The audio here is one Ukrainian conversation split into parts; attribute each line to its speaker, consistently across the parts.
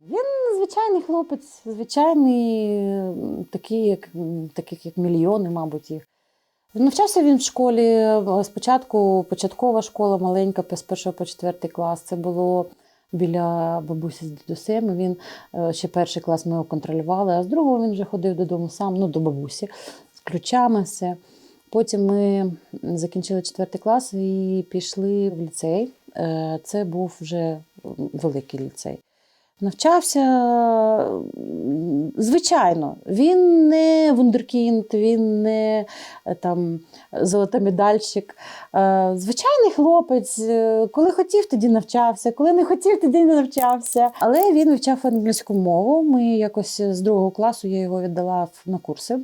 Speaker 1: Він звичайний хлопець, звичайний, такий, як, таких як мільйони, мабуть, їх. Навчався він в школі. е, Спочатку початкова школа маленька, з першого по четвертий клас. Це було біля бабусі з дідусем. Він е, ще перший клас ми його контролювали, а з другого він вже ходив додому сам, ну до бабусі, з ключами, все. Потім ми закінчили четвертий клас і пішли в ліцей. Е, Це був вже великий ліцей. Навчався, звичайно, він не вундеркінд, він не е, там золотомедальщик. Е, Звичайний хлопець, е, коли хотів, тоді навчався, коли не хотів, тоді не навчався. Але він вивчав англійську мову. Ми якось з другого класу я його віддала на курси.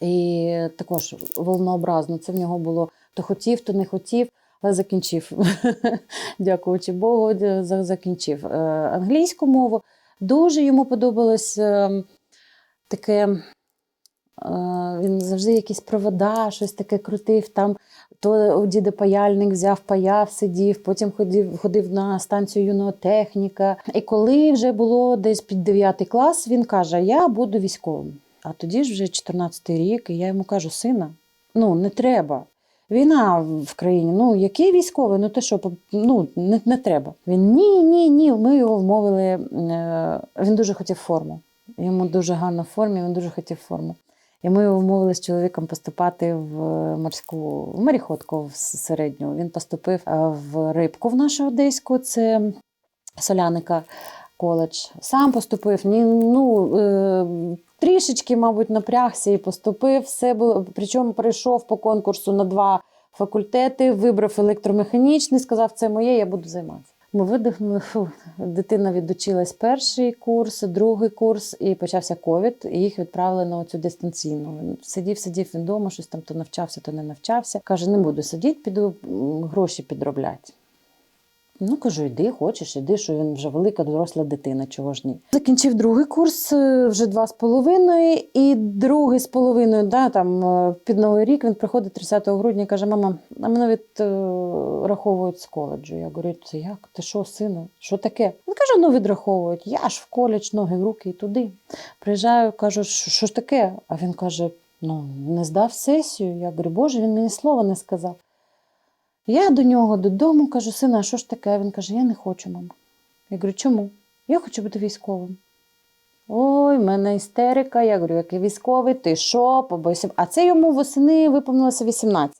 Speaker 1: І також волнообразно. Це в нього було то хотів, то не хотів, закінчив. Дякуючи Богу, закінчив е, англійську мову. Дуже йому подобалось е, таке. е, Він завжди якісь провода, щось таке крутив. Там то у діда паяльник взяв, паяв, сидів, потім ходив, ходив на станцію юного техніка. І коли вже було десь під 9 клас, він каже: Я буду військовим. А тоді ж вже 14-й рік, і я йому кажу: сина, ну не треба. Війна в країні. Ну який військовий? Ну ти що, ну не, не треба. Він ні, ні, ні. Ми його вмовили. е, Він дуже хотів форму. Йому дуже гарна в формі, він дуже хотів форму. І ми його вмовили з чоловіком поступати в морську в моріходку в середню. Він поступив е, в рибку в нашу одеську, це соляника коледж. Сам поступив. Ні, ну, е, трішечки, мабуть, напрягся і поступив. Все було. Причому прийшов по конкурсу на два факультети, вибрав електромеханічний, сказав, це моє, я буду займатися. Ми видихнули, фу, дитина відучилась перший курс, другий курс, і почався ковід, і їх відправили на цю дистанційну. Він Сидів, сидів він вдома, щось там то навчався, то не навчався. Каже, не буду сидіти, піду гроші підробляти. Ну, кажу, йди, хочеш, іди, що він вже велика доросла дитина, чого ж ні. Закінчив другий курс, е, вже два з половиною, і другий з половиною, да, там е, під Новий рік він приходить 30 грудня і каже: Мама, а мене відраховують з коледжу. Я говорю, це як? Ти що, сину? Що таке? Він каже, ну відраховують. Я ж в коледж, ноги в руки і туди. Приїжджаю, кажу, що ж таке? А він каже: ну, не здав сесію. Я говорю, Боже, він мені слова не сказав. Я до нього додому кажу, сина, а що ж таке? Він каже, я не хочу, мама. Я говорю, чому? Я хочу бути військовим. Ой, в мене істерика. Я говорю, який військовий, ти що, побойся. А це йому восени виповнилося 18.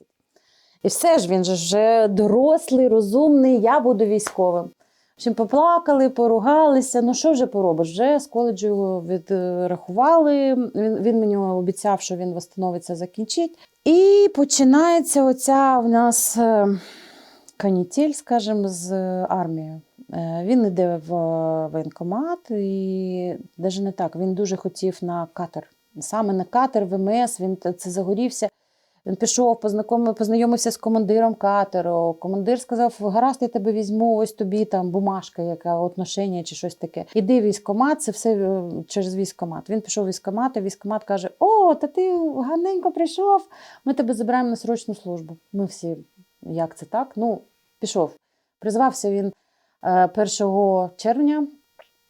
Speaker 1: І все ж він же вже дорослий, розумний, я буду військовим. В общем, поплакали, поругалися. Ну що вже поробиш? Вже з коледжу його відрахували. Він, він мені обіцяв, що він восстановиться, закінчить. І починається оця в нас е, канітель, скажімо, з армією. Е, Він йде в воєнкомат, і навіть не так. Він дуже хотів на катер. Саме на катер ВМС він це загорівся. Він пішов, познайомив, познайомився з командиром катеру. Командир сказав: гаразд, я тебе візьму, ось тобі там бумажка, яка отношення чи щось таке. Іди військкомат, це все е, через військкомат. Він пішов в військкомат, і військкомат каже: О, та ти гарненько прийшов. Ми тебе забираємо на срочну службу. Ми всі, як це так? Ну, пішов. Призвався він е, 1 червня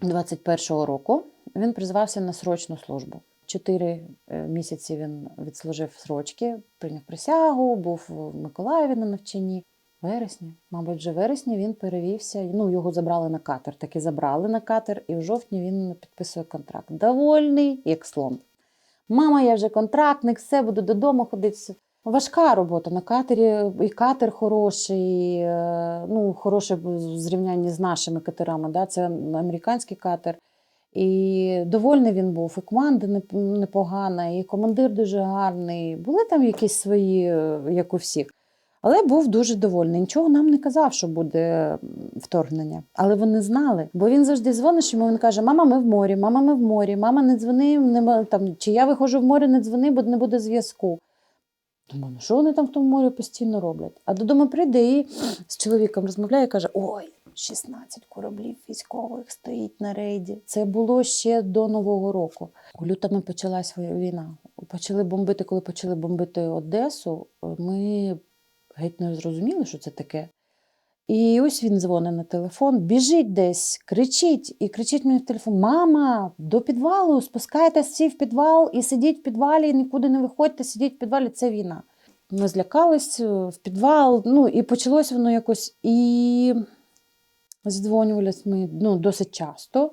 Speaker 1: 21-го року. Він призвався на срочну службу. Чотири е, місяці він відслужив срочки, прийняв присягу, був в Миколаєві на навчанні. Вересні, мабуть, вже вересні він перевівся. Ну, його забрали на катер. Таки забрали на катер, і в жовтні він підписує контракт. Довольний, як слон. Мама, я вже контрактник, все, буду додому ходити. Важка робота на катері, і катер хороший, і, е, ну, хороший в зрівнянні з нашими катерами. Да? Це американський катер. І довольний він був, і команда непогана, і командир дуже гарний. Були там якісь свої, як у всіх. Але був дуже довольний. Нічого нам не казав, що буде вторгнення. Але вони знали, бо він завжди дзвонить йому. Він каже: Мама, ми в морі, мама, ми в морі, мама, не дзвони, не там, чи я виходжу в море, не дзвони, бо не буде зв'язку. Думаю, ну що вони там в тому морі постійно роблять? А додому прийде і з чоловіком розмовляє і каже: Ой, 16 кораблів військових стоїть на рейді. Це було ще до Нового року. У лютому почалась війна. Почали бомбити, коли почали бомбити Одесу. Ми геть не зрозуміли, що це таке. І ось він дзвонить на телефон, біжить десь, кричить і кричить мені в телефон: Мама, до підвалу, спускайтесь всі в підвал і сидіть в підвалі, нікуди не виходьте, сидіть в підвалі, це війна. Ми злякались е, в підвал, ну і почалось воно якось. І здзвонювалися ми ну, досить часто,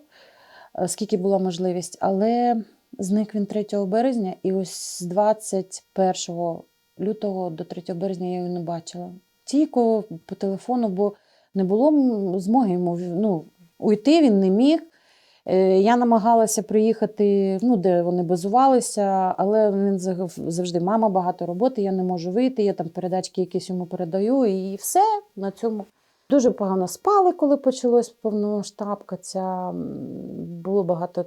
Speaker 1: е, скільки була можливість, але зник він 3 березня, і ось з 21 лютого до 3 березня я його не бачила. Тільки по телефону, бо не було змоги йому ну, уйти, він не міг. Е, Я намагалася приїхати, ну, де вони базувалися, але він завжди мама багато роботи, я не можу вийти, я там передачки якісь йому передаю, і все на цьому. Дуже погано спали, коли почалась повномасштабка ця. Було багато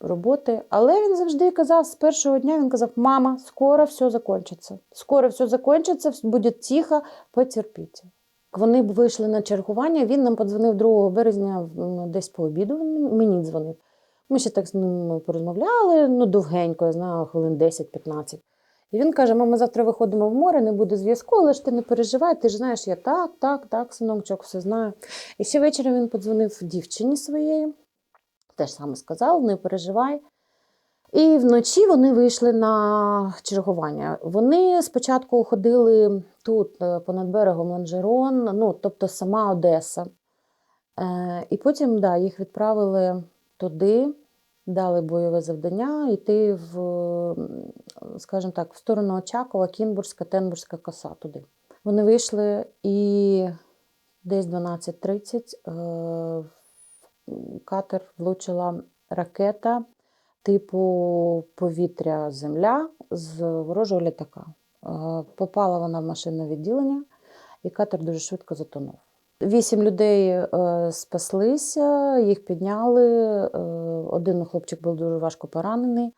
Speaker 1: роботи. Але він завжди казав з першого дня: він казав: Мама, скоро все закінчиться. Скоро все закінчиться, буде тихо, потерпіть. Вони вийшли на чергування. Він нам подзвонив 2 березня десь по обіду. Мені дзвонив. Ми ще так з ним порозмовляли, ну довгенько, я знаю, хвилин 10-15. І він каже: мама, завтра виходимо в море, не буде зв'язку, але ж ти не переживай, ти ж знаєш, я так, так, так, синочок, все знаю. І ще ввечері він подзвонив дівчині своєї, теж саме сказав, не переживай. І вночі вони вийшли на чергування. Вони спочатку ходили тут, е, понад берегом Ланжерон, ну, тобто сама Одеса. Е, і потім да, їх відправили туди, дали бойове завдання йти в, скажімо так, в сторону Очакова, Кінбурзька, Тенбурзька коса туди. Вони вийшли і десь 12.30 е, в катер влучила ракета типу повітря-земля з ворожого літака. Е, Попала вона в машинне відділення, і катер дуже швидко затонув. Вісім людей е, спаслися, їх підняли. Один хлопчик був дуже важко поранений.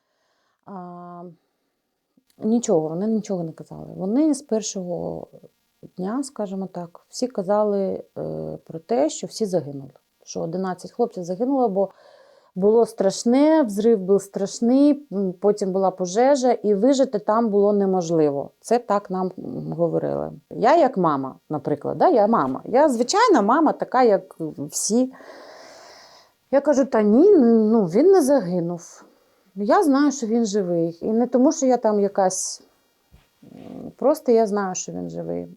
Speaker 1: Нічого, вони нічого не казали. Вони з першого дня, скажімо так, всі казали е, про те, що всі загинули. Що 11 хлопців загинуло, бо було страшне, взрив був страшний, потім була пожежа, і вижити там було неможливо. Це так нам говорили. Я, як мама, наприклад, да, я мама. Я звичайна мама, така, як всі. Я кажу: та ні, ну він не загинув. Я знаю, що він живий. І не тому, що я там якась. Просто я знаю, що він живий.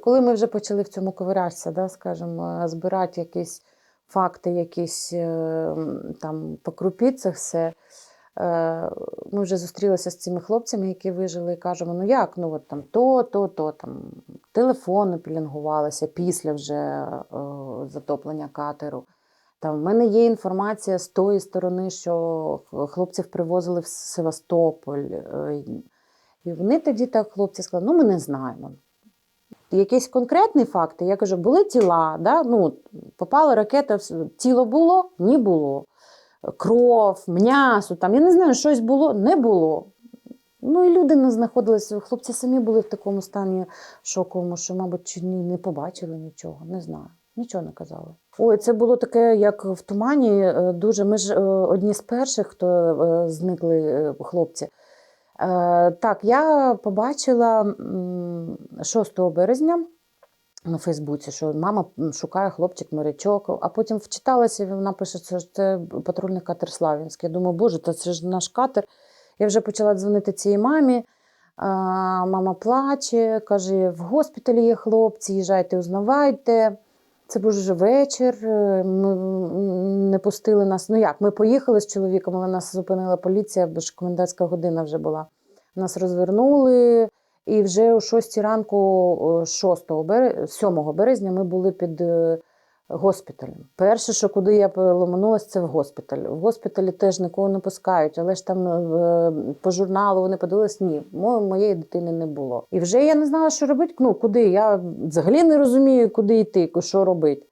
Speaker 1: Коли ми вже почали в цьому ковирятися, да, скажімо, збирати якісь факти, якісь е, там по крупіцях все. е, Ми вже зустрілися з цими хлопцями, які вижили, і кажемо: ну як, ну от там то, то, то, там телефони пілінгувалися після вже е, затоплення катеру. Там в мене є інформація з тої сторони, що хлопців привозили в Севастополь. е, І вони тоді так, хлопці сказали, ну ми не знаємо. Якісь конкретні факти, я кажу, були тіла, да? ну, попала ракета, тіло було, не було. Кров, м'ясо, там, я не знаю, щось було, не було. Ну і люди не знаходилися, хлопці самі були в такому стані шоковому, що, мабуть, чи ні, не побачили нічого, не знаю. Нічого не казали. Ой, це було таке, як в тумані. е, Дуже ми ж е, одні з перших, хто е, зникли хлопці. Так, я побачила 6 березня на Фейсбуці, що мама шукає хлопчик морячок, а потім вчиталася, і вона пише, що це патрульний катер Слав'янський. Я думаю, боже, це ж наш катер. Я вже почала дзвонити цій мамі. Мама плаче, каже: в госпіталі є хлопці, їжджайте, узнавайте. Це був вже вечір. е, Ми не пустили нас. Ну як, ми поїхали з чоловіком, але нас зупинила поліція, бо ж комендантська година вже була. Нас розвернули, і вже о 6 ранку, 6 березня, 7 березня, ми були під е, госпіталем. Перше, що куди я ломанулася, це в госпіталь. В госпіталі теж нікого не пускають, але ж там е, по журналу вони подивились, ні, моєї дитини не було. І вже я не знала, що робити. Ну, куди? Я взагалі не розумію, куди йти, що робити.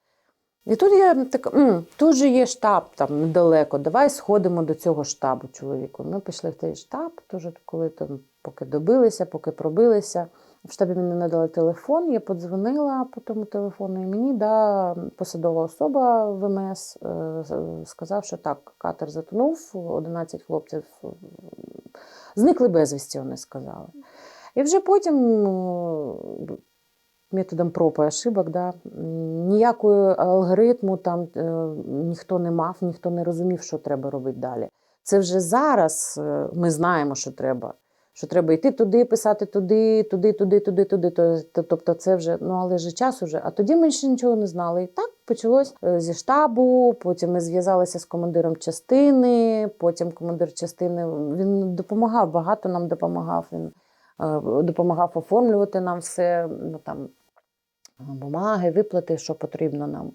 Speaker 1: І тут я така, «М, тут же є штаб там недалеко, давай сходимо до цього штабу чоловіку. Ми пішли в той штаб, теж коли там поки добилися, поки пробилися. В штабі мені надали телефон, я подзвонила по тому телефону, і мені да, посадова особа ВМС е, сказав, що так, катер затонув, 11 хлопців зникли безвісті, вони сказали. І вже потім е, методом проб і ошибок. Да. Ніякого алгоритму там е, ніхто не мав, ніхто не розумів, що треба робити далі. Це вже зараз е, ми знаємо, що треба. Що треба йти туди, писати туди, туди, туди, туди, туди. То- то- Тобто це вже, ну але ж час уже. А тоді ми ще нічого не знали. І так почалось е, зі штабу. Потім ми зв'язалися з командиром частини. Потім командир частини він допомагав, багато нам допомагав. Він е, допомагав оформлювати нам все, ну там бумаги, виплати, що потрібно нам.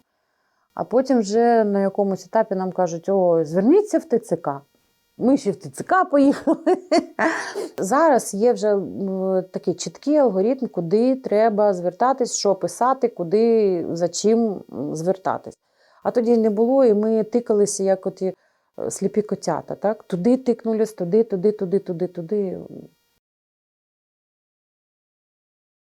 Speaker 1: А потім вже на якомусь етапі нам кажуть: о, зверніться в ТЦК. Ми ще в ТЦК поїхали. Зараз є вже такий чіткий алгоритм, куди треба звертатись, що писати, куди за чим звертатись. А тоді не було, і ми тикалися, як оті е, сліпі котята. Так? Туди тикнулись, туди, туди, туди, туди, туди.